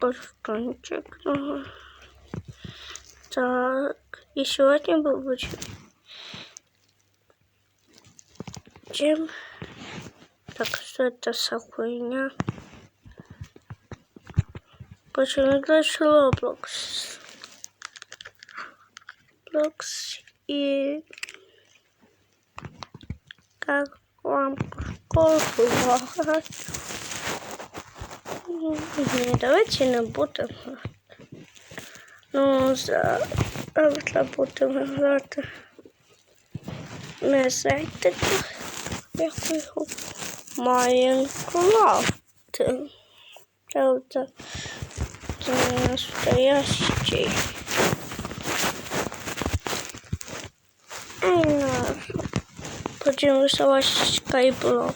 Баштанчик. Ага. Так. И сегодня был будем. Чем? Так, что это за хуйня? Почему играешь Roblox? Roblox и... Как вам школу? Давайте не. Ну, за... Завтра будемо грати. Не знаєте, як його Майнкрафт. Правда, це не настоящий. Потім висовать скайблок.